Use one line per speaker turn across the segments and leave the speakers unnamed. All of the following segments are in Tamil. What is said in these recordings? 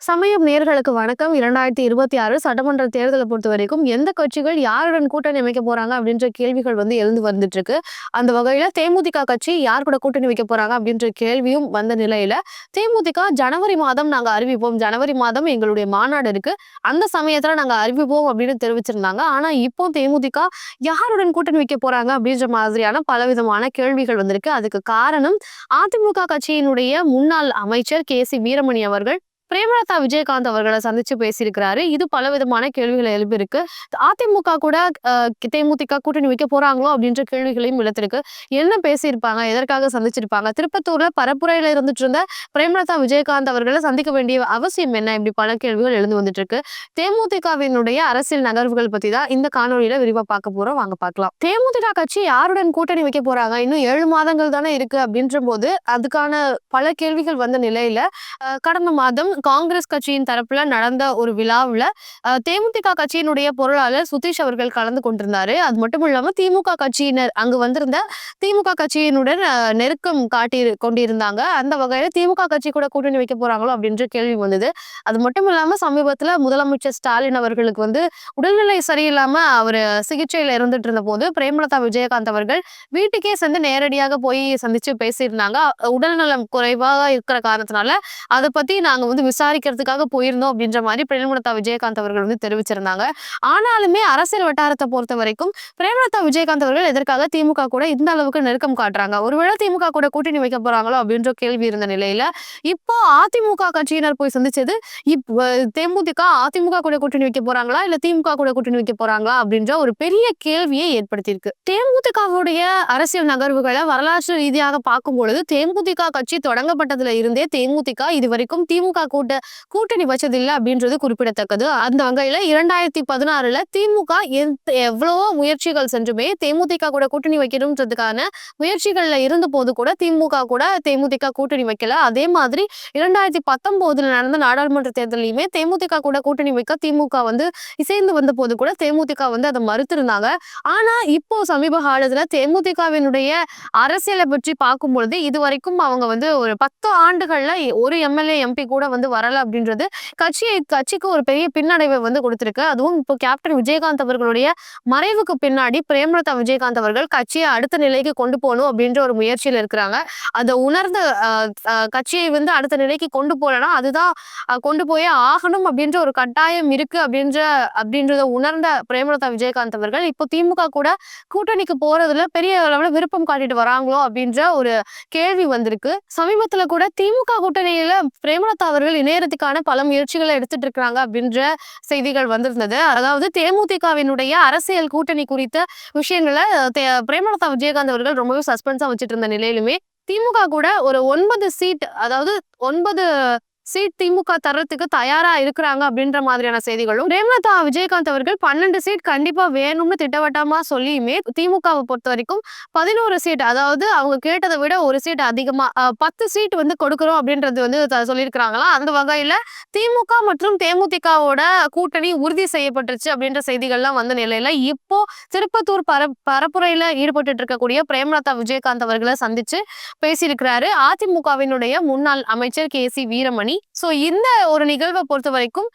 சமயம் நேர்களுக்கு வணக்கம். இரண்டாயிரத்தி இருபத்தி ஆறு சட்டமன்ற தேர்தலை பொறுத்த வரைக்கும் எந்த கட்சிகள் யாருடன் கூட்டணி அமைக்க போறாங்க அப்படின்ற கேள்விகள் வந்து எழுந்து வந்துட்டு இருக்கு அந்த வகையில தேமுதிக கட்சி யார் கூட கூட்டணி வைக்க போறாங்க அப்படின்ற கேள்வியும் வந்த நிலையில தேமுதிக ஜனவரி மாதம் நாங்க அறிவிப்போம். ஜனவரி மாதம் எங்களுடைய மாநாடு இருக்கு. அந்த சமயத்துல நாங்க அறிவிப்போம் அப்படின்னு தெரிவிச்சிருந்தாங்க. ஆனா இப்போ தேமுதிக யாருடன் கூட்டணி வைக்க போறாங்க அப்படின்ற மாதிரியான பலவிதமான கேள்விகள் வந்திருக்கு. அதுக்கு காரணம் அதிமுக கட்சியினுடைய முன்னாள் அமைச்சர் கே சி வீரமணி அவர்கள். பிரேமலதா விஜயகாந்த் அவர்களை சந்திச்சு பேசியிருக்கிறாரு. இது பல விதமான கேள்விகளை எழுப்பியிருக்கு. அதிமுக கூட தேமுதிக கூட்டணி வைக்க போறாங்களோ அப்படின்ற கேள்விகளையும் இழுத்திருக்கு என்ன பேசியிருப்பாங்க? எதற்காக சந்திச்சிருப்பாங்க? திருப்பத்தூர்ல பரப்புரையில இருந்துட்டு இருந்த பிரேமலதா விஜயகாந்த் அவர்களை சந்திக்க வேண்டிய அவசியம் என்ன? இப்படி பல கேள்விகள் எழுந்து வந்துட்டு இருக்கு தேமுதிகவினுடைய அரசியல் நகர்வுகள் பத்தி தான் இந்த காணொலியில விரிவா பார்க்க போறோம். வாங்க பார்க்கலாம். தேமுதிக கட்சி யாருடன் கூட்டணி வைக்க போறாங்க? இன்னும் ஏழு மாதங்கள் தானே இருக்கு அப்படின்ற போது அதுக்கான பல கேள்விகள் வந்த நிலையில கடந்த மாதம் காங்கிரஸ் கட்சியின் தரப்புல நடந்த ஒரு விழாவுல தேமுதிக கட்சியினுடைய பொருளாளர் சுதீஷ் அவர்கள் கலந்து கொண்டிருந்தாரு. அது மட்டும் இல்லாம திமுக கட்சியினர் அங்கு வந்திருந்த திமுக கட்சியினுடன் நெருக்கம் காட்டி கொண்டிருந்தாங்க. அந்த வகையில திமுக கட்சி கூட கூட்டணி வைக்க போறாங்களோ அப்படின்ற கேள்வி வந்தது. அது மட்டும் இல்லாம சமீபத்துல முதலமைச்சர் ஸ்டாலின் அவர்களுக்கு வந்து உடல்நிலை சரியில்லாம அவர் சிகிச்சையில இருந்துட்டு இருந்த போது பிரேமலதா விஜயகாந்த் அவர்கள் வீட்டுக்கே சென்று நேரடியாக போய் சந்திச்சு பேசியிருந்தாங்க. உடல்நலம் குறைவாக இருக்கிற காரணத்தினால அதை பத்தி நாங்க வந்து விசாரிக்கிறதுக்காக போயிருந்தோம் அப்படின்ற மாதிரி பிரேமலதா விஜயகாந்த் அவர்கள் வந்து தெரிவிச்சிருந்தாங்க. ஆனாலுமே அரசியல் வட்டாரத்தை பொறுத்த வரைக்கும் பிரேமலதா விஜயகாந்த் அவர்கள் எதற்காக திமுக கூட இந்த அளவுக்கு நெருக்கம் காட்டுறாங்க? ஒருவேளை திமுக கூட கூட்டணி வைக்க போறாங்களோ அப்படின்ற கேள்வி இருந்த நிலையில இப்போ அதிமுக கட்சியினர் போய் சந்திச்சது தேமுதிக அதிமுக கூட கூட்டணி வைக்க போறாங்களா? இல்ல திமுக கூட கூட்டணி வைக்க போறாங்களா? அப்படின்ற ஒரு பெரிய கேள்வியை ஏற்படுத்தியிருக்கு. தேமுதிகவுடைய அரசியல் நகர்வுகளை வரலாற்று ரீதியாக பார்க்கும் பொழுது தேமுதிக கட்சி தொடங்கப்பட்டதுல இருந்தே தேமுதிக இது வரைக்கும் திமுக கூட்ட கூட்டணி வச்சதில்லை அப்படின்றது குறிப்பிடத்தக்கது. அந்த வகையில இரண்டாயிரத்தி பதினாறுல திமுக எந்த- எவ்வளவோ முயற்சிகள் சென்றுமே தேமுதிக கூட கூட்டணி வைக்கணும்ன்றதுக்கான முயற்சிகள்ல இருந்த போது கூட திமுக கூட தேமுதிக கூட்டணி வைக்கல. அதே மாதிரி இரண்டாயிரத்தி பத்தொன்பதுல நடந்த நாடாளுமன்ற தேர்தலையுமே தேமுதிக கூட கூட்டணி வைக்க திமுக வந்து இசைந்து வந்த போது கூட தேமுதிக வந்து அதை மறுத்திருந்தாங்க. ஆனா இப்போ சமீப காலத்துல தேமுதிகவினுடைய அரசியலை பற்றி பார்க்கும் பொழுது இது வரைக்கும் அவங்க வந்து ஒரு பத்து ஆண்டுகள்ல ஒரு எம்எல்ஏ எம்பி கூட வந்து வரல அப்படின்றது கட்சியை கட்சிக்கு ஒரு பெரிய பின்னடைவை வந்து கொடுத்திருக்கு. அதுவும் இப்போ கேப்டன் விஜயகாந்த் அவர்களுடைய மறைவுக்கு பின்னாடி பிரேமலதா விஜயகாந்த் அவர்கள் கட்சியை அடுத்த நிலைக்கு கொண்டு போகணும் அப்படின்ற ஒரு முயற்சியில் இருக்கிறாங்க. அதை உணர்ந்த கட்சியை வந்து அடுத்த நிலைக்கு கொண்டு போகலன்னா அதுதான் கொண்டு போயே ஆகணும் அப்படின்ற ஒரு கட்டாயம் இருக்கு அப்படின்ற அப்படின்றத உணர்ந்த பிரேமலதா விஜயகாந்த் அவர்கள் இப்போ திமுக கூட கூட்டணிக்கு போறதுல பெரிய அளவுல விருப்பம் காட்டிட்டு வராங்களோ அப்படின்ற ஒரு கேள்வி வந்திருக்கு. சமீபத்துல கூட திமுக கூட்டணியில பிரேமலதா அவர்கள் இணையறதுக்கான பல முயற்சிகளை எடுத்துட்டு இருக்காங்க அப்படின்ற செய்திகள் வந்திருந்தது. அதாவது தேமுதிகவினுடைய அரசியல் கூட்டணி குறித்த விஷயங்களை தே- பிரேமலதா விஜயகாந்த் அவர்கள் ரொம்பவே சஸ்பென்ஸா வச்சுட்டு இருந்த நிலையிலுமே திமுக கூட ஒரு ஒன்பது சீட் அதாவது ஒன்பது சீட் திமுக தரத்துக்கு தயாரா இருக்கிறாங்க அப்படின்ற மாதிரியான செய்திகளும். பிரேமலதா விஜயகாந்த் அவர்கள் பன்னெண்டு சீட் கண்டிப்பா வேணும்னு திட்டவட்டமா சொல்லியுமே திமுகவை பொறுத்த வரைக்கும் பதினோரு சீட் அதாவது அவங்க கேட்டதை விட ஒரு சீட் அதிகமா பத்து சீட் வந்து கொடுக்குறோம் அப்படின்றது வந்து த- சொல்லியிருக்கிறாங்களா? அந்த வகையில திமுக மற்றும் தேமுதிகவோட கூட்டணி உறுதி செய்யப்பட்டுருச்சு அப்படின்ற செய்திகள்லாம் வந்த நிலையில இப்போ திருப்பத்தூர் பர பரப்புரையில ஈடுபட்டு இருக்கக்கூடிய பிரேமலதா விஜயகாந்த் அவர்களை சந்திச்சு பேசியிருக்கிறாரு. அதிமுகவினுடைய முன்னாள் அமைச்சர் கே சி வீரமணி. சோ இந்த ஒரு நிகழ்வை பொறுத்த வரைக்கும்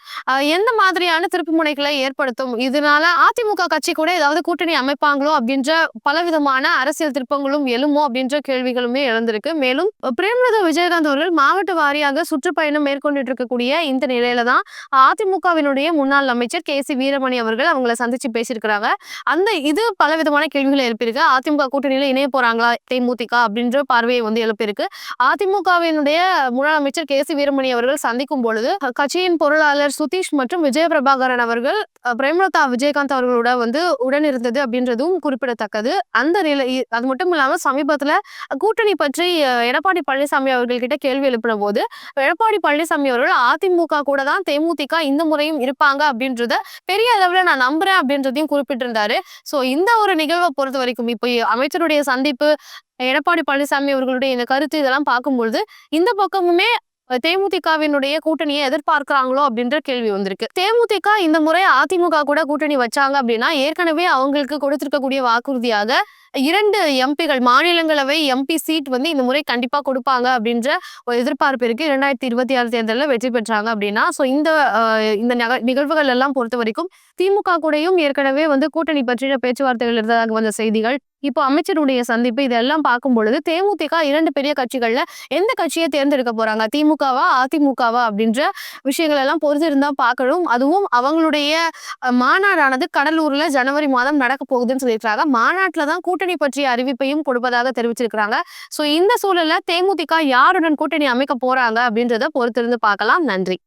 எந்த மாதிரியான திருப்பு முனைகளை ஏற்படுத்தும்? இதனால அதிமுக கட்சி கூட ஏதாவது கூட்டணி அமைப்பாங்களோ அப்படின்ற பலவிதமான அரசியல் திருப்பங்களும் எழுமோ அப்படின்ற கேள்விகளுமே எழுந்திருக்கு. மேலும் பிரேமலதா விஜயகாந்த் அவர்கள் மாவட்ட வாரியாக சுற்றுப்பயணம் மேற்கொண்டு இருக்கக்கூடிய இந்த நிலையில தான் அதிமுகவினுடைய முன்னாள் அமைச்சர் கே சி வீரமணி அவர்கள் அவங்கள சந்திச்சு பேசியிருக்கிறாங்க. அந்த இது பலவிதமான கேள்விகளை எழுப்பியிருக்கு. அதிமுக கூட்டணியில இணைய போறாங்களா தேமுதிக அப்படின்ற பார்வையை வந்து எழுப்பியிருக்கு. அதிமுகவினுடைய முன்னாள் அமைச்சர் கே சி வீரமணி அவர்கள் சந்திக்கும் பொழுது கட்சியின் பொருளாளர் சுதீஷ் மற்றும் விஜய பிரபாகரன் அவர்கள் பிரேமலதா விஜயகாந்த் அவர்களோட வந்து உடன் இருந்தது அப்படின்றதும் குறிப்பிடத்தக்கது. அந்த நிலை அது மட்டும் இல்லாம சமீபத்துல கூட்டணி பற்றி எடப்பாடி பழனிசாமி அவர்கள் கிட்ட கேள்வி எழுப்பின போது எடப்பாடி பழனிசாமி அவர்கள் அதிமுக கூட தான் தேமுதிக இந்த முறையும் இருப்பாங்க அப்படின்றத பெரிய அளவுல நான் நம்புறேன் அப்படின்றதையும் குறிப்பிட்டிருந்தாரு. சோ இந்த ஒரு நிகழ்வை பொறுத்த வரைக்கும் இப்போ அமைச்சருடைய சந்திப்பு எடப்பாடி பழனிசாமி அவர்களுடைய இந்த கருத்து இதெல்லாம் பார்க்கும்பொழுது இந்த பக்கமுமே தேமுதிகவினுடைய கூட்டணியை எதிர்பார்க்கிறாங்களோ அப்படின்ற கேள்வி வந்திருக்கு. தேமுதிக இந்த முறை அதிமுக கூட கூட்டணி வச்சாங்க அப்படின்னா ஏற்கனவே அவங்களுக்கு கொடுத்திருக்கக்கூடிய வாக்குறுதியாக இரண்டு எம்பிகள் மாநிலங்களவை எம்பி சீட் வந்து இந்த முறை கண்டிப்பா கொடுப்பாங்க அப்படின்ற ஒரு எதிர்பார்ப்பு இருக்கு. இரண்டாயிரத்தி இருபத்தி ஆறு தேர்தலில் வெற்றி பெற்றாங்க அப்படின்னா ஸோ இந்த இந்த நிகழ்வுகள் எல்லாம் பொறுத்த வரைக்கும் திமுக கூடயும் ஏற்கனவே வந்து கூட்டணி பற்றிய பேச்சுவார்த்தைகள் இருந்ததாக வந்த செய்திகள் இப்போ அமைச்சருடைய சந்திப்பு இதெல்லாம் பார்க்கும் பொழுது தேமுதிக இரண்டு பெரிய கட்சிகள்ல எந்த கட்சியை தேர்ந்தெடுக்க போறாங்க? திமுகவா அதிமுகவா அப்படின்ற விஷயங்கள் எல்லாம் பொறுத்திருந்தா பார்க்கணும். அதுவும் அவங்களுடைய மாநாடானது கடலூர்ல ஜனவரி மாதம் நடக்க போகுதுன்னு சொல்லியிருக்காங்க மாநாட்டில் தான் கூட்டணி பற்றிய அறிவிப்பையும் கொடுப்பதாக தெரிவிச்சிருக்கிறாங்க. ஸோ இந்த சூழல்ல தேமுதிக யாருடன் கூட்டணி அமைக்க போறாங்க அப்படின்றத பொறுத்திருந்து பார்க்கலாம். நன்றி.